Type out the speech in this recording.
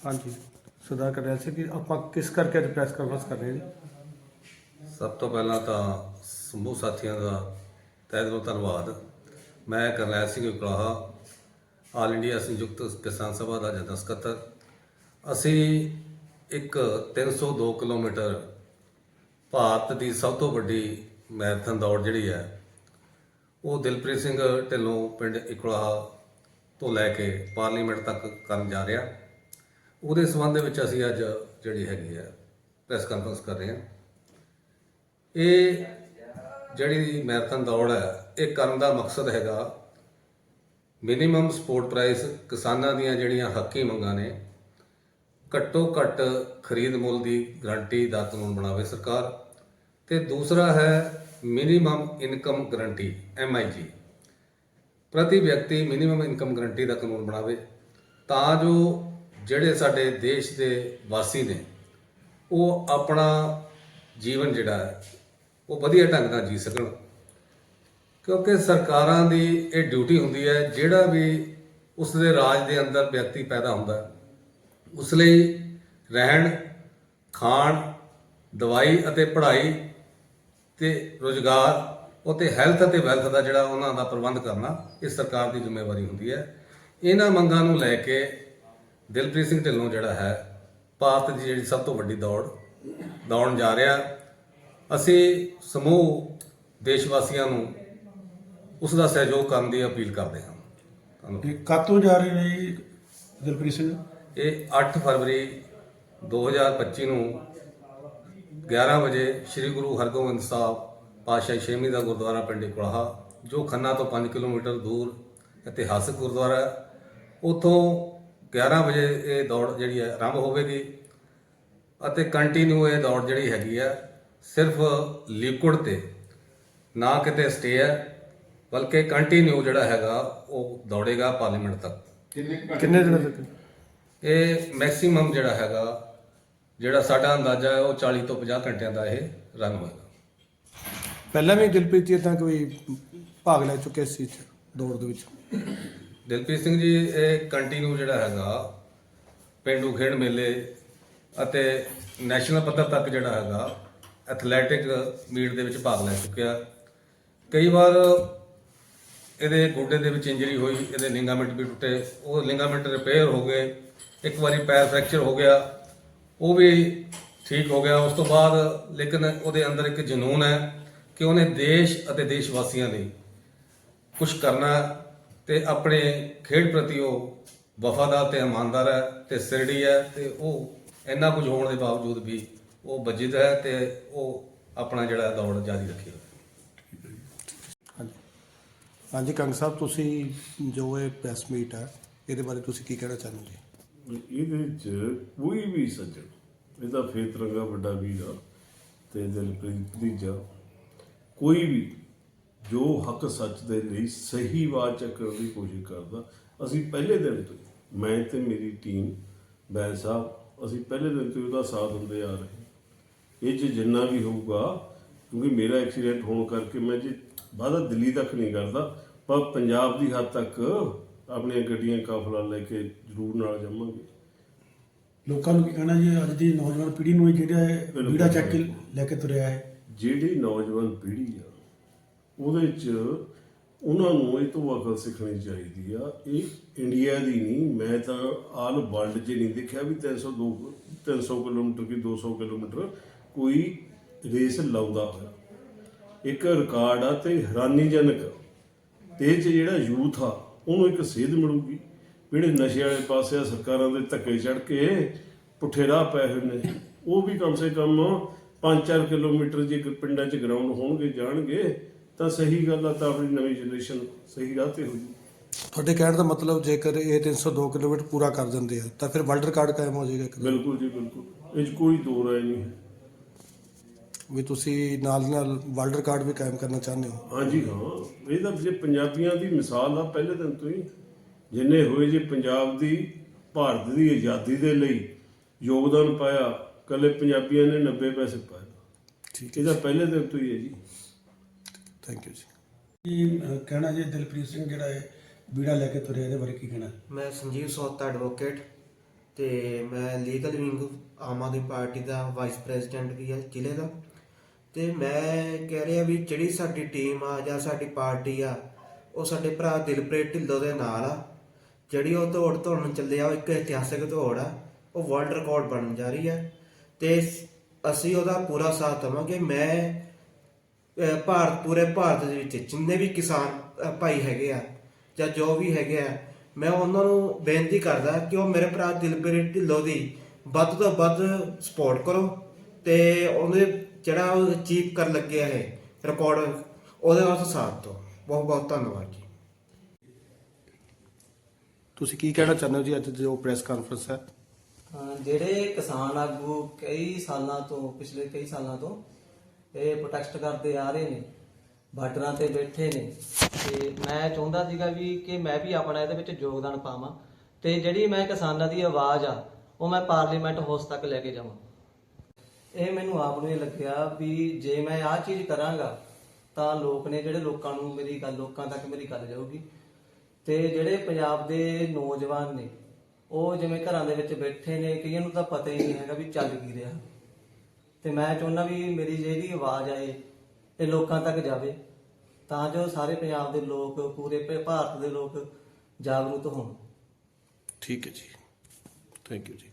ਹਾਂਜੀ। ਸੁਧਾਰ ਕਰ ਰਿਹਾ ਸੀ ਕਿ ਆਪਾਂ ਕਿਸ ਕਰਕੇ ਅੱਜ ਪ੍ਰੈਸ ਕਾਨਫਰੰਸ ਕਰ ਰਹੇ ਹਾਂ? ਜੀ ਸਭ ਤੋਂ ਪਹਿਲਾਂ ਤਾਂ ਸਮੂਹ ਸਾਥੀਆਂ ਦਾ ਤਹਿ ਦਿਲੋਂ ਧੰਨਵਾਦ। ਮੈਂ ਕਰਨੈਲ ਸਿੰਘ ਕਲਾਹਾ ਆਲ ਇੰਡੀਆ ਸੰਯੁਕਤ ਕਿਸਾਨ ਸਭਾ ਦਾ ਜਨਰਲ ਸਕੱਤਰ। ਅਸੀਂ ਇੱਕ 302 ਕਿਲੋਮੀਟਰ ਭਾਰਤ ਦੀ ਸਭ ਤੋਂ ਵੱਡੀ ਮੈਰਾਥਨ ਦੌੜ ਜਿਹੜੀ ਹੈ, ਉਹ ਦਿਲਪ੍ਰੀਤ ਸਿੰਘ ਢਿੱਲੋਂ ਪਿੰਡ ਇਕਲਾਹਾ ਤੋਂ ਲੈ ਕੇ ਪਾਰਲੀਮੈਂਟ ਤੱਕ ਕਰਨ ਜਾ ਰਿਹਾ। ਉਹਦੇ ਸੰਬੰਧ ਦੇ ਵਿੱਚ ਅਸੀਂ ਅੱਜ ਜਿਹੜੀ ਹੈਗੀ ਹੈ ਪ੍ਰੈਸ ਕਾਨਫਰੰਸ ਕਰ ਰਹੇ ਹਾਂ। ਇਹ ਜਿਹੜੀ ਮੈਰਾਥਨ ਦੌੜ ਹੈ, ਇਹ ਕਰਨ ਦਾ ਮਕਸਦ ਹੈਗਾ ਮਿਨੀਮਮ ਸਪੋਰਟ ਪ੍ਰਾਈਸ ਕਿਸਾਨਾਂ ਦੀਆਂ ਜਿਹੜੀਆਂ ਹੱਕੀ ਮੰਗਾਂ ਨੇ, ਘੱਟੋ ਘੱਟ ਖਰੀਦ ਮੁੱਲ ਦੀ ਗਾਰੰਟੀ ਦਾ ਕਾਨੂੰਨ ਬਣਾਵੇ ਸਰਕਾਰ ਤੇ ਦੂਸਰਾ ਹੈ ਮਿਨੀਮਮ ਇਨਕਮ ਗਾਰੰਟੀ ਐਮਆਈਜੀ ਪ੍ਰਤੀ ਵਿਅਕਤੀ ਮਿਨੀਮਮ ਇਨਕਮ ਗਾਰੰਟੀ ਦਾ ਕਾਨੂੰਨ ਬਣਾਵੇ ਤਾਂ ਜੋ ਜਿਹੜੇ ਸਾਡੇ ਦੇਸ਼ ਦੇ ਵਾਸੀ ਨੇ, ਉਹ ਆਪਣਾ ਜੀਵਨ ਜਿਹੜਾ ਹੈ, ਉਹ ਵਧੀਆ ਢੰਗ ਨਾਲ ਜੀ ਸਕਣ। ਕਿਉਂਕਿ ਸਰਕਾਰਾਂ ਦੀ ਇਹ ਡਿਊਟੀ ਹੁੰਦੀ ਹੈ, ਜਿਹੜਾ ਵੀ ਉਸ ਦੇ ਰਾਜ ਦੇ ਅੰਦਰ ਵਿਅਕਤੀ ਪੈਦਾ ਹੁੰਦਾ ਉਸ ਲਈ ਰਹਿਣ, ਖਾਣ, ਦਵਾਈ ਅਤੇ ਪੜ੍ਹਾਈ ਤੇ ਰੋਜ਼ਗਾਰ ਅਤੇ ਹੈਲਥ ਅਤੇ ਵੈਲਥ ਦਾ ਜਿਹੜਾ ਉਹਨਾਂ ਦਾ ਪ੍ਰਬੰਧ ਕਰਨਾ, ਇਹ ਸਰਕਾਰ ਦੀ ਜ਼ਿੰਮੇਵਾਰੀ ਹੁੰਦੀ ਹੈ। ਇਹਨਾਂ ਮੰਗਾਂ ਨੂੰ ਲੈ ਕੇ ਦਿਲਪ੍ਰੀਤ ਸਿੰਘ ਢਿੱਲੋਂ ਜਿਹੜਾ ਹੈ ਭਾਰਤ ਦੀ ਜਿਹੜੀ ਸਭ ਤੋਂ ਵੱਡੀ ਦੌੜ ਦੌੜਨ ਜਾ ਰਿਹਾ। ਅਸੀਂ ਸਮੂਹ ਦੇਸ਼ ਵਾਸੀਆਂ ਨੂੰ ਉਸ ਦਾ ਸਹਿਯੋਗ ਕਰਨ ਦੀ ਅਪੀਲ ਕਰਦੇ ਹਾਂ। ਇਹ ਕਾਤੋਂ ਜਾ ਰਹੇ ਨੇ ਜੀ ਦਿਲਪ੍ਰੀਤ ਸਿੰਘ? ਇਹ 8 ਫਰਵਰੀ 2025 ਨੂੰ 11 ਵਜੇ ਸ੍ਰੀ ਗੁਰੂ ਹਰਗੋਬਿੰਦ ਸਾਹਿਬ ਪਾਤਸ਼ਾਹੀ ਛੇਵੀਂ ਦਾ ਗੁਰਦੁਆਰਾ ਪਿੰਡ ਕੁਲਾਹਾ ਜੋ ਖੰਨਾ ਤੋਂ 5 ਕਿਲੋਮੀਟਰ ਦੂਰ ਇਤਿਹਾਸਕ ਗੁਰਦੁਆਰਾ ਹੈ। ਉਥੋਂ 11 ਵਜੇ ਇਹ ਦੌੜ ਜਿਹੜੀ ਹੈ ਆਰੰਭ ਹੋਵੇਗੀ ਅਤੇ ਕੰਟੀਨਿਊ ਇਹ ਦੌੜ ਜਿਹੜੀ ਹੈਗੀ ਆ ਸਿਰਫ ਲਿਕੁਇਡ ਤੇ ਨਾ ਕਿਤੇ ਸਟੇ ਹੈ ਬਲਕਿ ਕੰਟੀਨਿਊ ਜਿਹੜਾ ਹੈਗਾ ਉਹ ਦੌੜੇਗਾ ਪਾਰਲੀਮੈਂਟ ਤੱਕ। ਕਿੰਨੇ ਦਿਨਾਂ ਤੱਕ? ਇਹ ਮੈਕਸਿਮਮ ਜਿਹੜਾ ਹੈਗਾ ਜਿਹੜਾ ਸਾਡਾ ਅੰਦਾਜ਼ਾ ਹੈ ਉਹ 40 ਤੋਂ 50 ਘੰਟਿਆਂ ਦਾ ਇਹ ਰਨ ਹੋਏਗਾ। ਪਹਿਲਾਂ ਵੀ ਦਿਲਪ੍ਰੀਤ ਜੀ ਤਾਂ ਕੋਈ ਭਾਗ ਲੈ ਚੁੱਕੇ ਸੀ ਇਸ ਦੌੜ ਦੇ ਵਿੱਚ? ਦਿਲਪ੍ਰੀਤ ਸਿੰਘ ਜੀ, ਇਹ ਕੰਟੀਨਿਊ ਜਿਹੜਾ ਹੈਗਾ, ਪਿੰਡੂ ਖੇਡ ਮੇਲੇ ਅਤੇ ਨੈਸ਼ਨਲ ਪੱਧਰ ਤੱਕ ਜਿਹੜਾ ਹੈਗਾ, ਐਥਲੈਟਿਕ ਮੀਟ ਦੇ ਵਿੱਚ ਭਾਗ ਲੈ ਚੁੱਕਿਆ। ਕਈ ਵਾਰ ਇਹਦੇ ਗੋਡੇ ਦੇ ਵਿੱਚ ਇੰਜਰੀ ਹੋਈ, ਇਹਦੇ ਲਿੰਗਾਮੈਂਟ ਵੀ ਟੁੱਟੇ, ਉਹ ਲਿੰਗਾਮੈਂਟ ਰਿਪੇਅਰ ਹੋ ਗਏ, ਇੱਕ ਵਾਰੀ ਪੈਰ ਫ੍ਰੈਕਚਰ ਹੋ ਗਿਆ, ਉਹ ਵੀ ਠੀਕ ਹੋ ਗਿਆ। ਉਸ ਤੋਂ ਬਾਅਦ ਲੇਕਿਨ ਉਹਦੇ ਅੰਦਰ ਇੱਕ ਜਨੂਨ ਹੈ ਕਿ ਉਹਨੇ ਦੇਸ਼ ਅਤੇ ਦੇਸ਼ ਵਾਸੀਆਂ ਲਈ ਕੁਝ ਕਰਨਾ ਤੇ ਆਪਣੇ ਖੇਡ ਪ੍ਰਤੀ ਉਹ ਵਫਾਦਾਰ ਤੇ ਇਮਾਨਦਾਰ ਹੈ ਤੇ ਸਿਰੜੀ ਹੈ ਤੇ ਉਹ ਇੰਨਾ ਕੁਝ ਹੋਣ ਦੇ ਬਾਵਜੂਦ ਵੀ ਉਹ ਵੱਜਿਦ ਹੈ ਤੇ ਉਹ ਆਪਣਾ ਜਿਹੜਾ ਦੌੜ ਜਾਰੀ ਰੱਖੇਗਾ ਹਾਂਜੀ। ਹਾਂਜੀ ਕੰਗ ਸਾਹਿਬ ਤੁਸੀਂ ਜੋ ਇਹ ਪ੍ਰੈਸ ਮੀਟ ਹੈ ਇਹਦੇ ਬਾਰੇ ਤੁਸੀਂ ਕੀ ਕਹਿਣਾ ਚਾਹੁੰਦੇ ਜੀ ਇਹਦੇ ਚ ਕੋਈ ਵੀ ਸੱਜਣ ਇਹਦਾ ਫੇਤ ਰੰਗਾ ਵੱਡਾ ਵੀਰ ਆ ਤੇ ਦਿਲਪ੍ਰੀਤ ਭਤੀਜਾ ਕੋਈ ਵੀ ਜੋ ਹੱਕ ਸੱਚ ਦੇ ਲਈ ਸਹੀ ਆਵਾਜ਼ ਚੱਕਣ ਦੀ ਕੋਸ਼ਿਸ਼ ਕਰਦਾ। ਅਸੀਂ ਪਹਿਲੇ ਦਿਨ ਤੋਂ ਮੈਂ ਤੇ ਮੇਰੀ ਟੀਮ ਬੈਲ ਸਾਹਿਬ ਅਸੀਂ ਪਹਿਲੇ ਦਿਨ ਤੋਂ ਉਹਦਾ ਸਾਥ ਦਿੰਦੇ ਆ ਰਹੇ ਇਹ 'ਚ ਜਿੰਨਾ ਵੀ ਹੋਊਗਾ ਕਿਉਂਕਿ ਮੇਰਾ ਐਕਸੀਡੈਂਟ ਹੋਣ ਕਰਕੇ ਮੈਂ ਜੀ ਵਾਧਾ ਦਿੱਲੀ ਤੱਕ ਨਹੀਂ ਕਰਦਾ ਪਰ ਪੰਜਾਬ ਦੀ ਹੱਦ ਤੱਕ ਆਪਣੀਆਂ ਗੱਡੀਆਂ ਕਾਫਲਾ ਲੈ ਕੇ ਜ਼ਰੂਰ ਨਾਲ ਜਾਵਾਂਗੇ। ਲੋਕਾਂ ਨੂੰ ਕੀ ਕਹਿਣਾ ਜੀ ਅੱਜ ਦੀ ਨੌਜਵਾਨ ਪੀੜ੍ਹੀ ਨੂੰ ਇਹ ਜਿਹੜਾ ਹੈ ਵੀੜਾ ਚੱਕ ਕੇ ਲੈ ਕੇ ਤੁਰਿਆ ਹੈ? ਜਿਹੜੀ ਨੌਜਵਾਨ ਪੀੜ੍ਹੀ ਆ ਉਹਦੇ ਚ ਉਹਨਾਂ ਨੂੰ ਇਹ ਤੋਂ ਅਕਲ ਸਿੱਖਣੀ ਚਾਹੀਦੀ ਆ, ਇਹ ਇੰਡੀਆ ਦੀ ਨਹੀਂ, ਮੈਂ ਤਾਂ ਆਲ ਵਰਲਡ 'ਚ ਨਹੀਂ ਦੇਖਿਆ ਵੀ 302 300 ਕਿਲੋਮੀਟਰ ਕੀ 200 ਕਿਲੋਮੀਟਰ ਕੋਈ ਰੇਸ ਲਾਉਂਦਾ ਹੋਇਆ। ਇੱਕ ਰਿਕਾਰਡ ਆ ਤੇ ਹੈਰਾਨੀਜਨਕ। ਤੇ ਇਹ 'ਚ ਜਿਹੜਾ ਯੂਥ ਆ, ਉਹਨੂੰ ਇੱਕ ਸੇਧ ਮਿਲੂਗੀ। ਜਿਹੜੇ ਨਸ਼ੇ ਵਾਲੇ ਪਾਸੇ ਆ, ਸਰਕਾਰਾਂ ਦੇ ਧੱਕੇ ਚੜ ਕੇ ਪੁੱਠੇ ਰਾਹ ਪਏ ਹੋਏ ਨੇ, ਉਹ ਵੀ ਕਮ ਸੇ ਕਮ 5-4 ਕਿਲੋਮੀਟਰ ਜੇ ਪਿੰਡਾਂ 'ਚ ਗਰਾਊਂਡ ਹੋਣਗੇ, ਜਾਣਗੇ ਤਾਂ ਸਹੀ ਗੱਲ ਆ ਤਾਂ ਆਪਣੀ ਨਵੀਂ ਜਨਰੇਸ਼ਨ ਸਹੀ ਰਾਹ ਤੇ ਹੋਊਗੀ। ਤੁਹਾਡੇ ਕਹਿਣ ਦਾ ਮਤਲਬ ਜੇਕਰ ਇਹ 302 ਕਿਲੋਮੀਟਰ ਪੂਰਾ ਕਰ ਦਿੰਦੇ ਆ ਤਾਂ ਫਿਰ ਵਰਲਡ ਰਿਕਾਰਡ ਕਾਇਮ ਹੋ ਜਾਏਗਾ ਇੱਕ। ਬਿਲਕੁਲ ਜੀ ਬਿਲਕੁਲ। ਇਹ 'ਚ ਕੋਈ ਦੋ ਰਾਏ ਨਹੀਂ ਹੈ। ਵੀ ਤੁਸੀਂ ਨਾਲ ਦੀ ਨਾਲ ਵਰਲਡ ਰਿਕਾਰਡ ਵੀ ਕਾਇਮ ਕਰਨਾ ਚਾਹੁੰਦੇ ਹੋ? ਹਾਂਜੀ ਹਾਂ। ਇਹ ਤਾਂ ਜੇ ਪੰਜਾਬੀਆਂ ਦੀ ਮਿਸਾਲ ਆ ਪਹਿਲੇ ਦਿਨ ਤੋਂ ਹੀ। ਜਿੰਨੇ ਹੋਏ ਜੇ ਪੰਜਾਬ ਦੀ ਭਾਰਤ ਦੀ ਆਜ਼ਾਦੀ ਦੇ ਲਈ ਯੋਗਦਾਨ ਪਾਇਆ ਕੱਲੇ ਪੰਜਾਬੀਆਂ ਨੇ 90 ਪੈਸੇ ਪਾਏ। ਠੀਕ ਇਹਦਾ ਪਹਿਲੇ ਦਿਨ ਤੋਂ ਹੀ ਹੈ ਜੀ। ਥੈਂਕ ਯੂ ਜੀ। ਕੀ ਕਹਿਣਾ ਜੀ ਦਿਲਪ੍ਰੀਤ ਸਿੰਘ ਜਿਹੜਾ ਹੈ ਵੀੜਾ ਲੈ ਕੇ ਤੁਰਿਆ ਇਹਦੇ ਬਾਰੇ ਕੀ ਕਹਿਣਾ? ਮੈਂ ਸੰਜੀਵ ਸੋਤਾ ਐਡਵੋਕੇਟ ਤੇ ਮੈਂ legal wing Aam Aadmi party ਦਾ ਵਾਈਸ ਪ੍ਰੈਜ਼ੀਡੈਂਟ ਵੀ ਹੈ ਜ਼ਿਲ੍ਹੇ ਦਾ। ਤੇ ਮੈਂ ਕਹਿ ਰਿਹਾ ਵੀ ਜਿਹੜੀ ਸਾਡੀ ਟੀਮ ਆ ਜਾਂ ਸਾਡੀ ਪਾਰਟੀ ਆ ਉਹ ਸਾਡੇ ਭਰਾ ਦਿਲਪ੍ਰੀਤ ਢਿੱਲੋਂ ਦੇ ਨਾਲ ਆ। ਜਿਹੜੀ ਉਹ ਦੌੜ ਤੋੜਨ ਚੱਲੇ ਆ ਉਹ ਇੱਕ ਇਤਿਹਾਸਕ ਦੌੜ ਆ। ਉਹ ਵਰਲਡ ਰਿਕਾਰਡ ਬਣਨ ਜਾ ਰਹੀ ਹੈ ਤੇ ਅਸੀਂ ਉਹਦਾ ਪੂਰਾ ਸਾਥ ਦੇਵਾਂਗੇ। ਮੈਂ ਭਾਰਤ ਪੂਰੇ ਭਾਰਤ ਦੇ ਵਿੱਚ ਜਿੰਨੇ ਵੀ ਕਿਸਾਨ ਭਾਈ ਹੈਗੇ ਆ ਜਾਂ ਜੋ ਵੀ ਹੈਗੇ ਆ ਮੈਂ ਉਹਨਾਂ ਨੂੰ ਬੇਨਤੀ ਕਰਦਾ ਕਿ ਉਹ ਮੇਰੇ ਭਰਾ ਦਿਲਪ੍ਰੀਤ ਢਿੱਲੋਂ ਦੀ ਵੱਧ ਤੋਂ ਵੱਧ ਸਪੋਰਟ ਕਰੋ ਤੇ ਉਹਨੇ ਜਿਹੜਾ ਉਹ ਅਚੀਵ ਕਰਨ ਲੱਗਿਆ ਹੈ ਰਿਕਾਰਡ ਉਹਦੇ ਵਾਸਤੇ ਸਾਥ ਦਿਓ। ਬਹੁਤ ਬਹੁਤ ਧੰਨਵਾਦ ਜੀ। ਤੁਸੀਂ ਕੀ ਕਹਿਣਾ ਚਾਹੁੰਦੇ ਹੋ ਜੀ? ਅੱਜ ਜੋ ਪ੍ਰੈਸ ਕਾਨਫਰੰਸ ਹਾਂ, ਜਿਹੜੇ ਕਿਸਾਨ ਆਗੂ ਕਈ ਸਾਲਾਂ ਤੋਂ ਪਿਛਲੇ ਕਈ ਸਾਲਾਂ ਤੋਂ ਇਹ ਪ੍ਰੋਟੈਸਟ ਕਰਦੇ ਆ ਰਹੇ ਨੇ, ਬਾਰਡਰਾਂ ਤੇ ਬੈਠੇ ਨੇ। ਤੇ ਮੈਂ ਚਾਹੁੰਦਾ ਸੀਗਾ ਵੀ ਕਿ ਮੈਂ ਵੀ ਆਪਣਾ ਇਹਦੇ ਵਿੱਚ ਯੋਗਦਾਨ ਪਾਵਾਂ ਤੇ ਜਿਹੜੀ ਮੈਂ ਕਿਸਾਨਾਂ ਦੀ ਆਵਾਜ਼ ਆ, ਉਹ ਮੈਂ ਪਾਰਲੀਮੈਂਟ ਹਾਊਸ ਤੱਕ ਲੈ ਕੇ ਜਾਵਾਂ। ਇਹ ਮੈਨੂੰ ਆਪ ਨੂੰ ਇਹ ਲੱਗਿਆ ਵੀ ਜੇ ਮੈਂ ਆਹ ਚੀਜ਼ ਕਰਾਂਗਾ, ਤਾਂ ਲੋਕ ਨੇ ਜਿਹੜੇ ਲੋਕਾਂ ਨੂੰ ਮੇਰੀ ਗੱਲ, ਲੋਕਾਂ ਤੱਕ ਮੇਰੀ ਗੱਲ ਜਾਊਗੀ। ਤੇ ਜਿਹੜੇ ਪੰਜਾਬ ਦੇ ਨੌਜਵਾਨ ਨੇ, ਉਹ ਜਿਵੇਂ ਘਰਾਂ ਦੇ ਵਿੱਚ ਬੈਠੇ ਨੇ, ਕਈਆਂ ਨੂੰ ਤਾਂ ਪਤਾ ਹੀ ਨਹੀਂ ਹੈਗਾ ਵੀ ਚੱਲ ਕੀ ਰਿਹਾ। ਤੇ ਮੈਂ ਚਾਹੁੰਦਾ ਵੀ ਮੇਰੀ ਜਿਹੜੀ ਆਵਾਜ਼ ਆਏ ਇਹ ਲੋਕਾਂ ਤੱਕ ਜਾਵੇ, ਤਾਂ ਜੋ ਸਾਰੇ ਪੰਜਾਬ ਦੇ ਲੋਕ, ਪੂਰੇ ਭਾਰਤ ਦੇ ਲੋਕ ਜਾਗਰੂਕ ਹੋਣ। ਠੀਕ ਹੈ ਜੀ। ਥੈਂਕ ਯੂ ਜੀ।